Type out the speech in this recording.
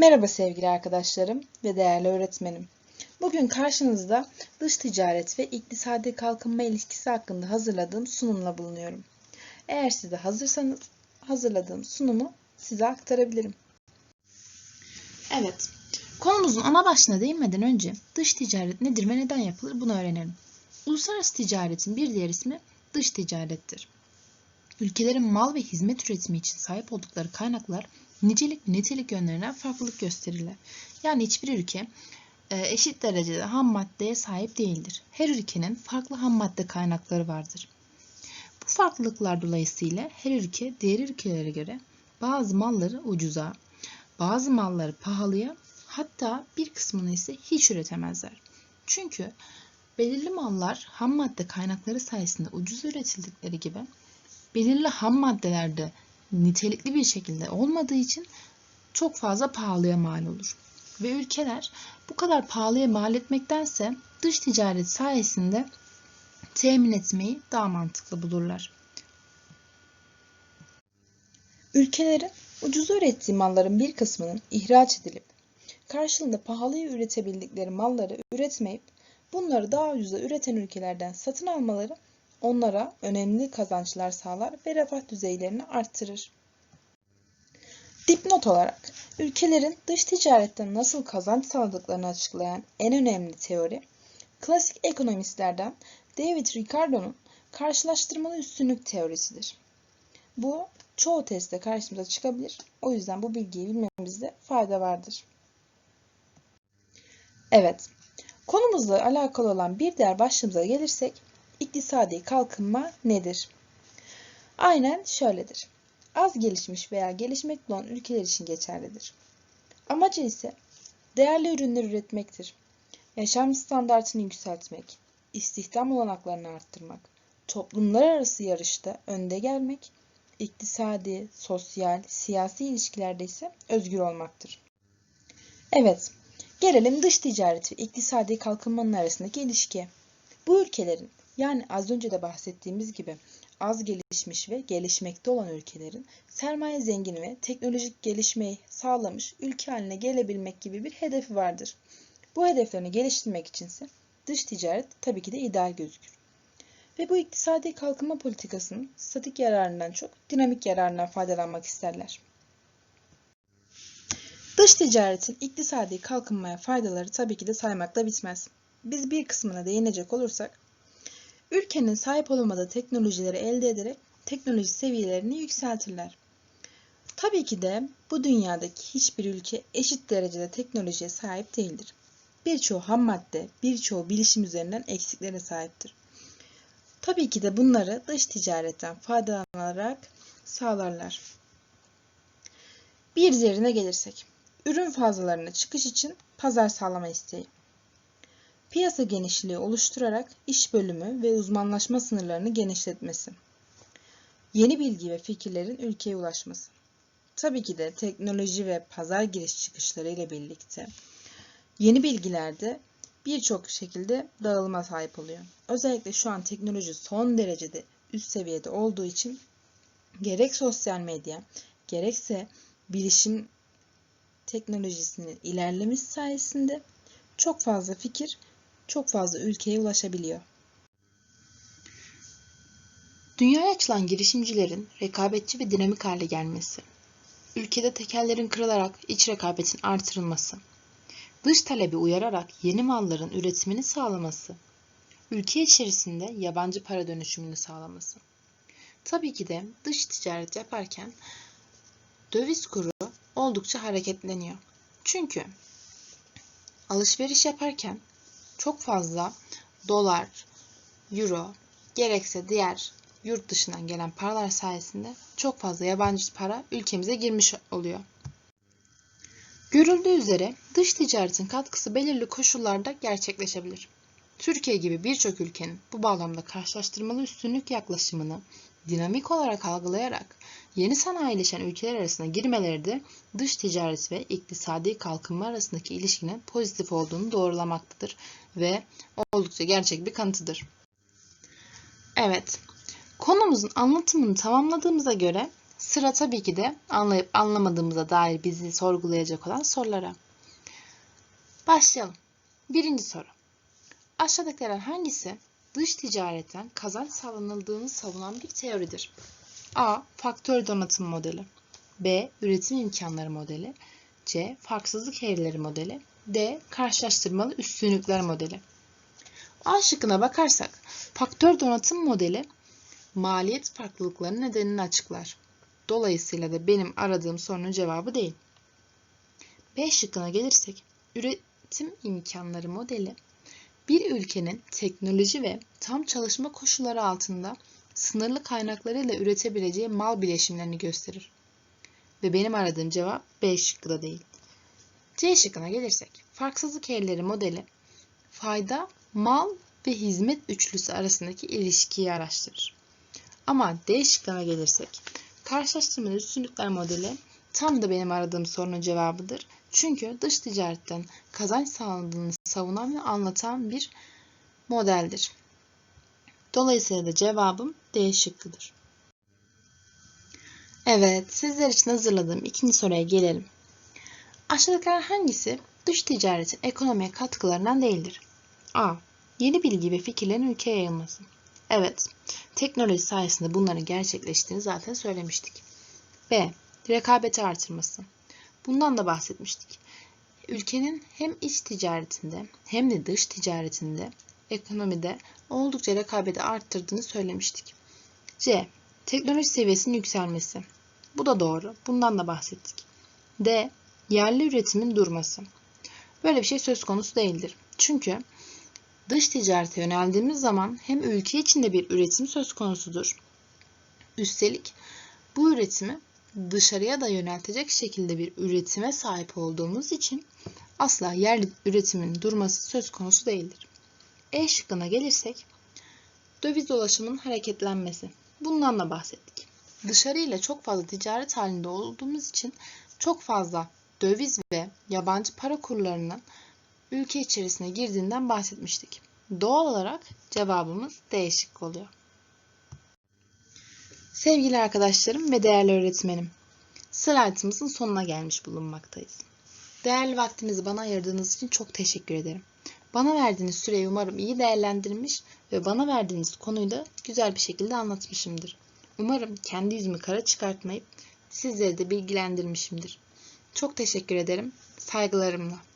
Merhaba sevgili arkadaşlarım ve değerli öğretmenim. Bugün karşınızda dış ticaret ve iktisadi kalkınma ilişkisi hakkında hazırladığım sunumla bulunuyorum. Eğer siz de hazırsanız hazırladığım sunumu size aktarabilirim. Evet, konumuzun ana başlığına değinmeden önce dış ticaret nedir ve neden yapılır bunu öğrenelim. Uluslararası ticaretin bir diğer ismi dış ticarettir. Ülkelerin mal ve hizmet üretimi için sahip oldukları kaynaklar nicelik ve nitelik yönlerinden farklılık gösterirler. Yani hiçbir ülke e, eşit derecede ham maddeye sahip değildir. Her ülkenin farklı ham madde kaynakları vardır. Bu farklılıklar dolayısıyla her ülke diğer ülkelere göre bazı malları ucuza, bazı malları pahalıya, hatta bir kısmını ise hiç üretemezler. Çünkü belirli mallar ham madde kaynakları sayesinde ucuz üretildikleri gibi belirli ham maddelerde nitelikli bir şekilde olmadığı için çok fazla pahalıya mal olur. Ve ülkeler bu kadar pahalıya mal etmektense dış ticaret sayesinde temin etmeyi daha mantıklı bulurlar. Ülkelerin ucuz ürettiği malların bir kısmının ihraç edilip karşılığında pahalıya üretebildikleri malları üretmeyip bunları daha ucuza üreten ülkelerden satın almaları onlara önemli kazançlar sağlar ve refah düzeylerini arttırır. Dipnot olarak ülkelerin dış ticaretten nasıl kazanç sağladıklarını açıklayan en önemli teori, klasik ekonomistlerden David Ricardo'nun karşılaştırmalı üstünlük teorisidir. Bu çoğu testte karşımıza çıkabilir. O yüzden bu bilgiyi bilmemizde fayda vardır. Evet, konumuzla alakalı olan bir diğer başlığımıza gelirsek, iktisadi kalkınma nedir? Aynen şöyledir. Az gelişmiş veya gelişmekte olan ülkeler için geçerlidir. Amacı ise değerli ürünler üretmektir. Yaşam standartını yükseltmek, istihdam olanaklarını arttırmak, toplumlar arası yarışta önde gelmek, iktisadi, sosyal, siyasi ilişkilerde ise özgür olmaktır. Evet, gelelim dış ticaret ve iktisadi kalkınmanın arasındaki ilişkiye. Bu ülkelerin yani az önce de bahsettiğimiz gibi az gelişmiş ve gelişmekte olan ülkelerin sermaye zengin ve teknolojik gelişmeyi sağlamış ülke haline gelebilmek gibi bir hedefi vardır. Bu hedeflerini geliştirmek içinse dış ticaret tabii ki de ideal gözükür. Ve bu iktisadi kalkınma politikasının statik yararından çok dinamik yararından faydalanmak isterler. Dış ticaretin iktisadi kalkınmaya faydaları tabii ki de saymakla bitmez. Biz bir kısmına değinecek olursak, ülkenin sahip olamadığı teknolojileri elde ederek teknoloji seviyelerini yükseltirler. Tabii ki de bu dünyadaki hiçbir ülke eşit derecede teknolojiye sahip değildir. Birçoğu ham madde, birçoğu bilişim üzerinden eksiklerine sahiptir. Tabii ki de bunları dış ticaretten faydalanarak sağlarlar. Bir diğerine gelirsek, ürün fazlalarına çıkış için pazar sağlama isteği. Piyasa genişliği oluşturarak iş bölümü ve uzmanlaşma sınırlarını genişletmesi. Yeni bilgi ve fikirlerin ülkeye ulaşması. Tabii ki de teknoloji ve pazar giriş çıkışları ile birlikte yeni bilgiler de birçok şekilde dağılıma sahip oluyor. Özellikle şu an teknoloji son derecede üst seviyede olduğu için gerek sosyal medya gerekse bilişim teknolojisinin ilerlemesi sayesinde çok fazla fikir çok fazla ülkeye ulaşabiliyor. Dünyaya açılan girişimcilerin rekabetçi ve dinamik hale gelmesi, ülkede tekellerin kırılarak iç rekabetin artırılması, dış talebi uyararak yeni malların üretimini sağlaması, ülke içerisinde yabancı para dönüşümünü sağlaması. Tabii ki de dış ticaret yaparken döviz kuru oldukça hareketleniyor. Çünkü alışveriş yaparken çok fazla dolar, euro, gerekse diğer yurt dışından gelen paralar sayesinde çok fazla yabancı para ülkemize girmiş oluyor. Görüldüğü üzere dış ticaretin katkısı belirli koşullarda gerçekleşebilir. Türkiye gibi birçok ülkenin bu bağlamda karşılaştırmalı üstünlük yaklaşımını dinamik olarak algılayarak yeni sanayileşen ülkeler arasına girmeleri de dış ticaret ve iktisadi kalkınma arasındaki ilişkinin pozitif olduğunu doğrulamaktadır ve oldukça gerçek bir kanıtıdır. Evet, konumuzun anlatımını tamamladığımıza göre Sıra tabii ki de anlayıp anlamadığımıza dair bizi sorgulayacak olan sorulara. Başlayalım. Birinci soru. Aşağıdakilerden hangisi dış ticaretten kazanç sağlanıldığını savunan bir teoridir? A. Faktör donatım modeli. B. Üretim imkanları modeli. C. Farksızlık eğrileri modeli. D. Karşılaştırmalı üstünlükler modeli. A şıkkına bakarsak, faktör donatım modeli maliyet farklılıklarının nedenini açıklar. Dolayısıyla da benim aradığım sorunun cevabı değil. B şıkkına gelirsek, üretim imkanları modeli bir ülkenin teknoloji ve tam çalışma koşulları altında sınırlı kaynaklarıyla üretebileceği mal bileşimlerini gösterir. Ve benim aradığım cevap B şıkkı da değil. C şıkkına gelirsek, farksızlık eğrileri modeli fayda, mal ve hizmet üçlüsü arasındaki ilişkiyi araştırır. Ama D şıkkına gelirsek, karşılaştırmalı üstünlükler modeli tam da benim aradığım sorunun cevabıdır. Çünkü dış ticaretten kazanç sağlandığını savunan ve anlatan bir modeldir. Dolayısıyla da cevabım D şıkkıdır. Evet, sizler için hazırladığım ikinci soruya gelelim. Aşağıdakiler hangisi dış ticaretin ekonomiye katkılarından değildir? A. Yeni bilgi ve fikirlerin ülkeye yayılması. Evet, teknoloji sayesinde bunların gerçekleştiğini zaten söylemiştik. B. Rekabeti artırması. Bundan da bahsetmiştik. Ülkenin hem iç ticaretinde hem de dış ticaretinde ekonomide oldukça rekabeti arttırdığını söylemiştik. C. Teknoloji seviyesinin yükselmesi. Bu da doğru. Bundan da bahsettik. D. Yerli üretimin durması. Böyle bir şey söz konusu değildir. Çünkü dış ticarete yöneldiğimiz zaman hem ülke içinde bir üretim söz konusudur. Üstelik bu üretimi dışarıya da yöneltecek şekilde bir üretime sahip olduğumuz için asla yerli üretimin durması söz konusu değildir. E şıkkına gelirsek, döviz dolaşımının hareketlenmesi. Bundan da bahsettik. Dışarıyla çok fazla ticaret halinde olduğumuz için çok fazla döviz ve yabancı para kurlarının ülke içerisine girdiğinden bahsetmiştik. Doğal olarak cevabımız D şıkkı oluyor. Sevgili arkadaşlarım ve değerli öğretmenim, slaytımızın sonuna gelmiş bulunmaktayız. Değerli vaktinizi bana ayırdığınız için çok teşekkür ederim. Bana verdiğiniz süreyi umarım iyi değerlendirmiş ve bana verdiğiniz konuyu da güzel bir şekilde anlatmışımdır. Umarım kendi yüzümü kara çıkartmayıp sizleri de bilgilendirmişimdir. Çok teşekkür ederim. Saygılarımla.